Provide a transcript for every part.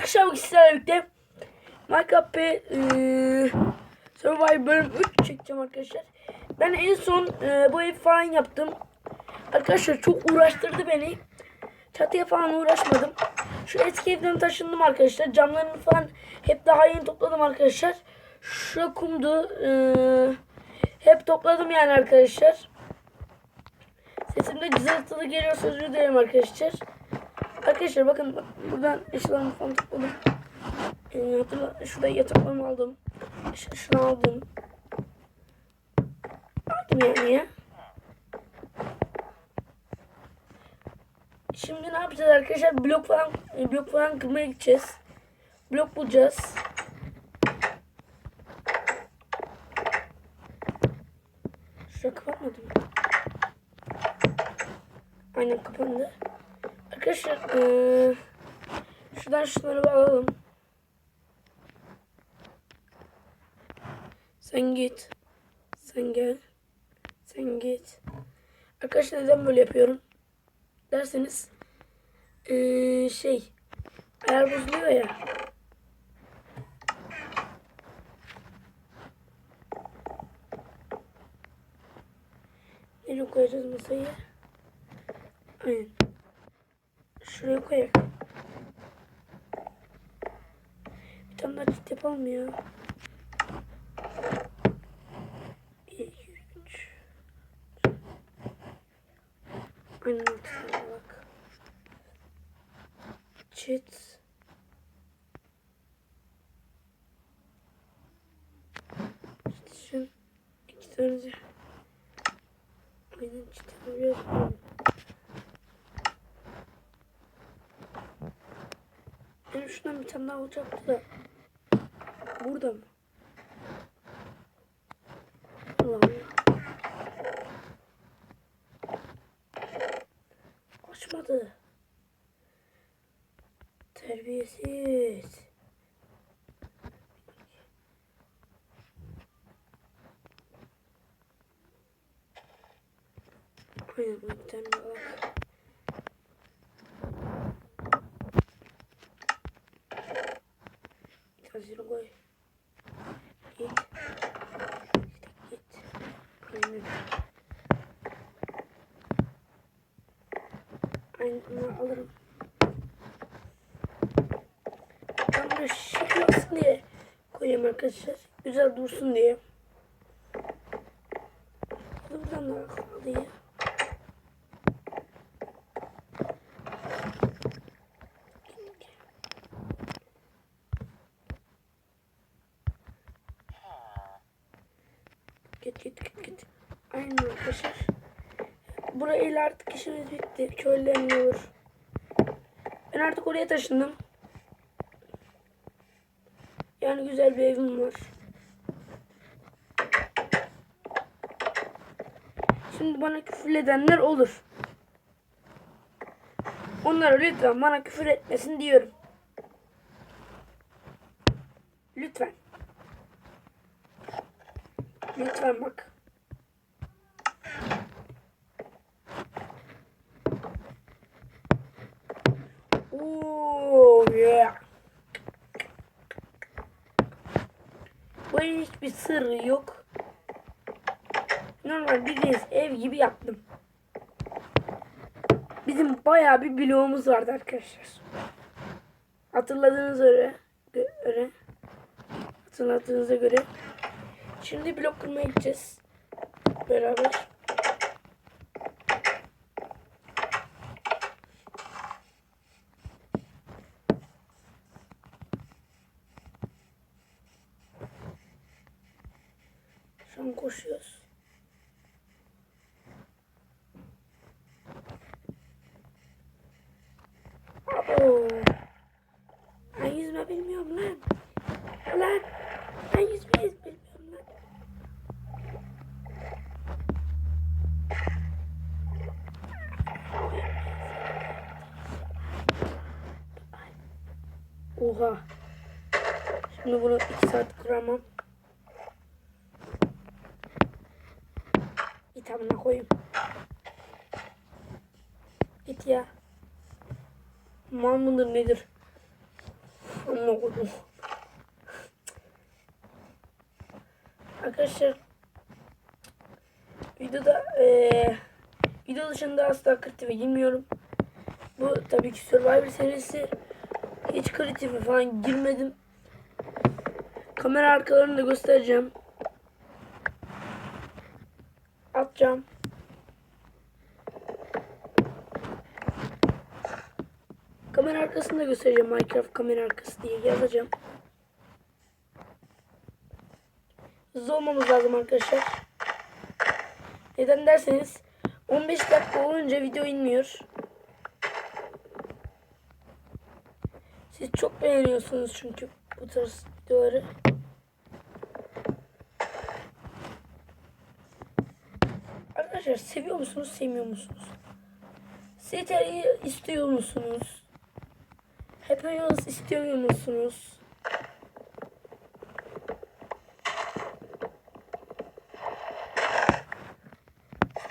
Arkadaşlar sizlerle birlikte Minecraft e, Survivor bölüm 3 çekeceğim arkadaşlar. Ben en son e, bu ev falan yaptım. Arkadaşlar çok uğraştırdı beni. Çatıya falan uğraşmadım. Şu eski evden taşındım arkadaşlar. Camlarını falan hep daha yeni topladım arkadaşlar. Şu kumdu. e, hep topladım yani arkadaşlar. Sesim de cızırtılı geliyor sözü dilerim arkadaşlar. Arkadaşlar bakın bak, buradan eşyalarımı falan topladım. Ee, hatırla, şurada yataklarımı aldım. Ş- şunu aldım. Aldım yani ya. Şimdi ne yapacağız arkadaşlar? Blok falan e, blok falan kırmaya gideceğiz. Blok bulacağız. Şuraya kapatmadım. Aynen kapandı. Arkadaşlar eee şuradan şunları alalım. Sen git. Sen gel. Sen git. Arkadaşlar neden böyle yapıyorum? Derseniz eee şey ayar bozuluyor ya. Nereye koyacağız masayı? Aynen. Şuraya koyak. Bir tane daha çift yapalım ya. Bir, iki, üç. Aynen ortasına bak. Çit. Çitin. İki tane. Aynen çit yapabiliyoruz. Şundan bir tane daha olacaktı da. Burada mı? Allah Allah. Açmadı. Terbiyesiz. Aynen bir tane daha. Tanesini koy. Git. İşte git. Aynen. Bunu alırım. Ben bunu şekil olsun diye koyayım arkadaşlar. Güzel dursun diye. Buradan da kaldı ya. Git git git git. Aynen arkadaşlar. Burayla artık işimiz bitti. Olur. Ben artık oraya taşındım. Yani güzel bir evim var. Şimdi bana küfür edenler olur. Onlara lütfen bana küfür etmesin diyorum. Lütfen. Lütfen bak. Oo yeah. Bu hiçbir sırrı yok. Normal bildiğiniz ev gibi yaptım. Bizim bayağı bir bloğumuz vardı arkadaşlar. Hatırladığınız göre, göre hatırladığınıza göre Şimdi blok kırmaya gideceğiz. Beraber. An koşuyoruz. Abo. Ben yüzme bilmiyorum lan. Lan. Ben yüzme bilmiyorum lan. Oha. Şimdi bunu iki saat kıramam. Git amına koyayım. Git ya. Mal mıdır nedir? Amma koydum. Arkadaşlar videoda eee video dışında asla kritife girmiyorum. Bu tabii ki Survivor serisi. Hiç kritife falan girmedim. Kamera arkalarını da göstereceğim. Atacağım. Kamera arkasını göstereceğim. Minecraft kamera arkası diye yazacağım. Hızlı olmamız lazım arkadaşlar. Neden derseniz 15 dakika olunca video inmiyor. Siz çok beğeniyorsunuz çünkü bu tarz videoları. Arkadaşlar seviyor musunuz, sevmiyor musunuz? CTR'yi istiyor musunuz? Hepiniz istiyor musunuz?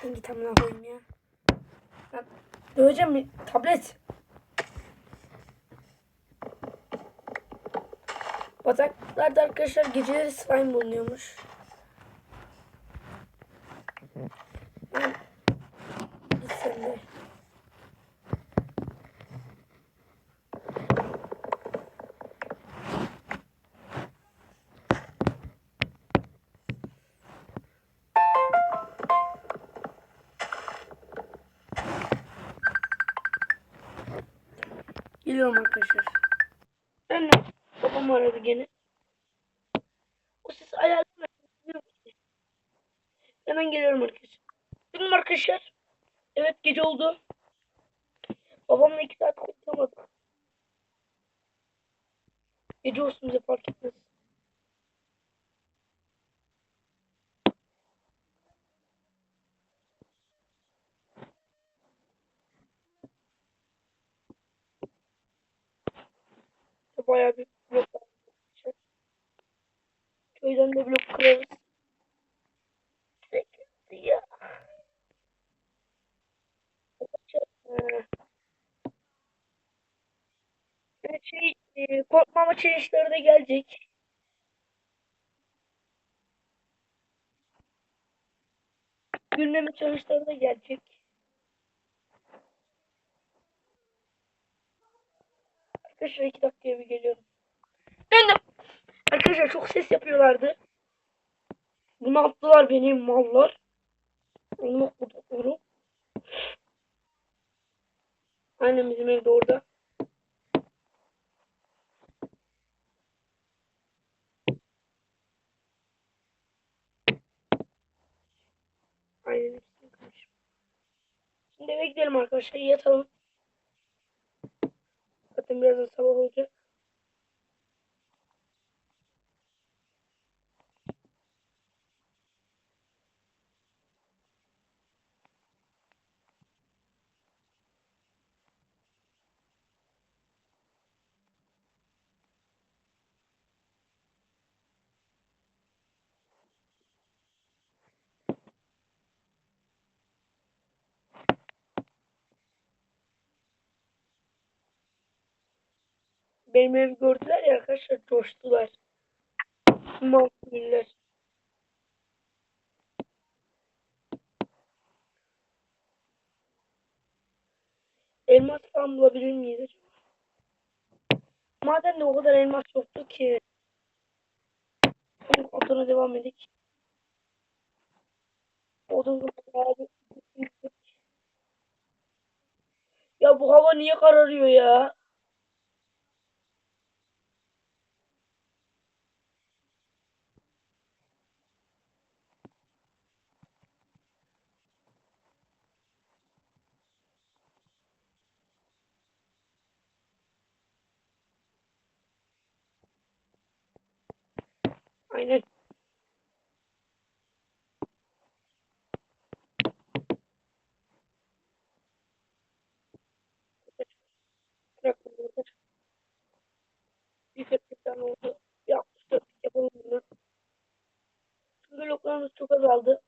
Ben git amına koyayım ya. Lan, Döveceğim tablet. Bataklarda arkadaşlar geceleri slime bulunuyormuş. Geliyorum arkadaşlar. Ben de babam aradı gene. O ses ayarlama. Hemen geliyorum arkadaşlar. Dün arkadaşlar. Evet gece oldu. Babamla iki saat konuşamadık. Gece olsun bize fark etmez. Bayağı bir blok var. Köyden de blok kırarız. Ya. Şey, e, korkmama challenge'ları da gelecek. Gülmeme challenge'ları da gelecek. Arkadaşlar iki dakikaya bir geliyorum. Döndüm. Arkadaşlar çok ses yapıyorlardı. Bunu attılar benim mallar. Onu okuduklarım. Aynen bizim evde orada. Aynen. Şimdi eve gidelim arkadaşlar. Yatalım. Birazdan sabah olacak. Benim evi gördüler ya arkadaşlar coştular. Mahculler. Elmas falan bulabilir miyiz? Madem de o kadar elmas yoktu ki. Odana devam edik. Odun abi. Ya bu hava niye kararıyor ya? Aynen. Tane oldu. Bir 64 yapalım bunu. Çünkü bloklarımız çok azaldı.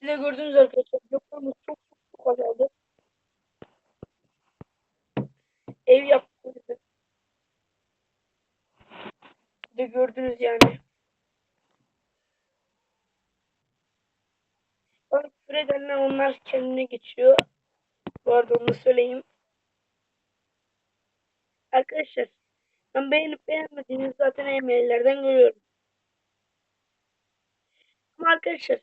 Siz de gördünüz arkadaşlar. Bloklarımız çok çok çok azaldı. Gördünüz yani. Edenler onlar kendine geçiyor. Bu arada onu söyleyeyim. Arkadaşlar ben beğenip beğenmediğinizi zaten e-maillerden görüyorum. Ama arkadaşlar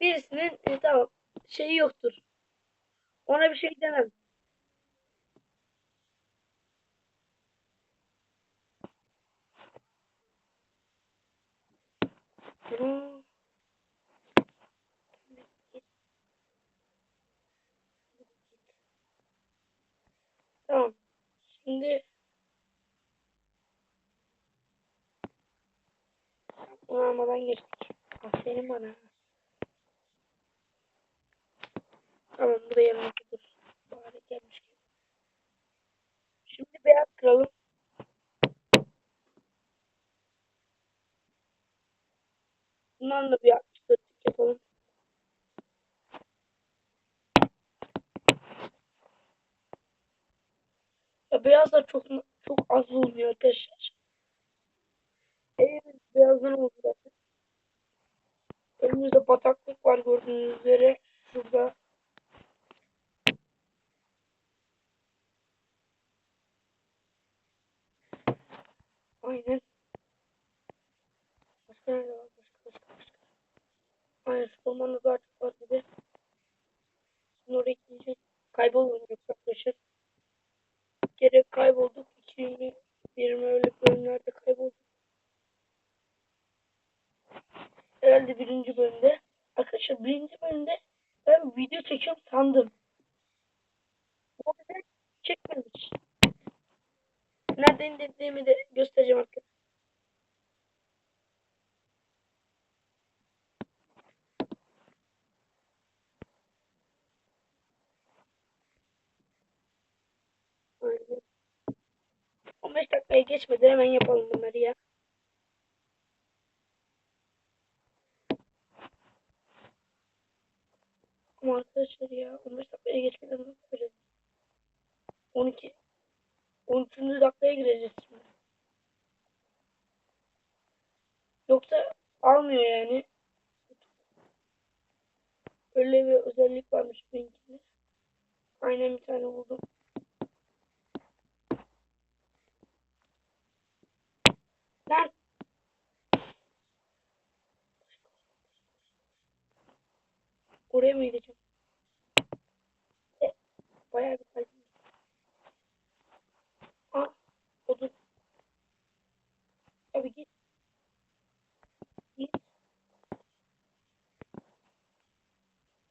birisinin e, tamam şeyi yoktur. Ona bir şey demem. Tamam. Şimdi bunu almadan geçtik. Aferin bana. Tamam bu da yanına dur. Bari gelmiş. Şimdi beyaz kıralım. Bundan da bir 64 yapalım. Ya beyazlar çok çok az oluyor arkadaşlar. Evimiz beyazdan zaten. Önümüzde bataklık var gördüğünüz üzere. Şurada. Aynen. Aynen şu ormanda daha çok var gibi. Şimdi oraya gidince kaybolmuyor arkadaşlar. Bir kere kaybolduk. 2020 öyle bölümlerde kaybolduk. Herhalde birinci bölümde. Arkadaşlar birinci bölümde ben video çekiyorum sandım. O bize çekmemiş. Nereden indirdiğimi de göstereceğim arkadaşlar. Aynen. 15 dakikaya geçmeden hemen yapalım bunları ya. Ama arkadaşlar ya 15 dakikaya geçmeden nasıl yapacağız? 12 13. dakikaya gireceğiz şimdi. Yoksa almıyor yani. Öyle bir özellik varmış benimkinde. Aynen bir tane buldum. Lan oraya mı gideceğim? E, bayağı bir kalbim. Aa, odun. Abi git. Git.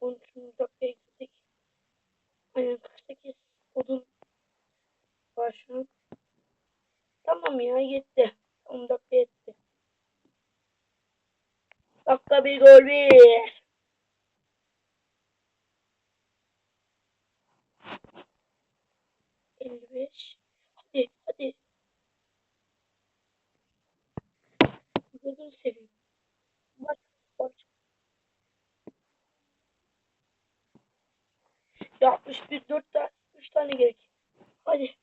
13. dakikaya gittik. Aynen 48 odun var şu an. Tamam ya yetti. 10 dakika yetti. Dakika bir gol. Hadi hadi. Gözünü seveyim. Bak bak. Ya 61 4 tane 3 tane gerek. Hadi.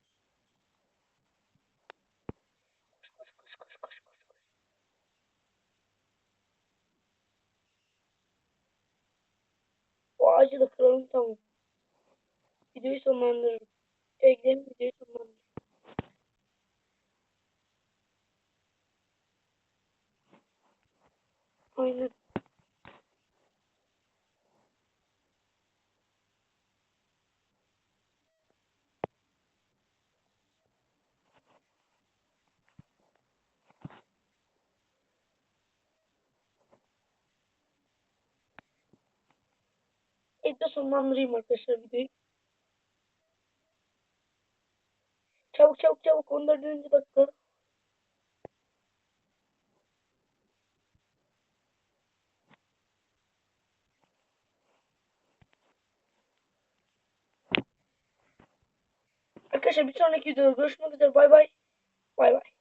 Ağacı da kıralım tamam. Videoyu sonlandırırım. Eve gidelim videoyu sonlandırırım. Aynen. Evde sonlandırayım arkadaşlar videoyu. Çabuk çabuk çabuk 14. dakika. Arkadaşlar bir sonraki videoda görüşmek üzere. Bay bay. Bay bay.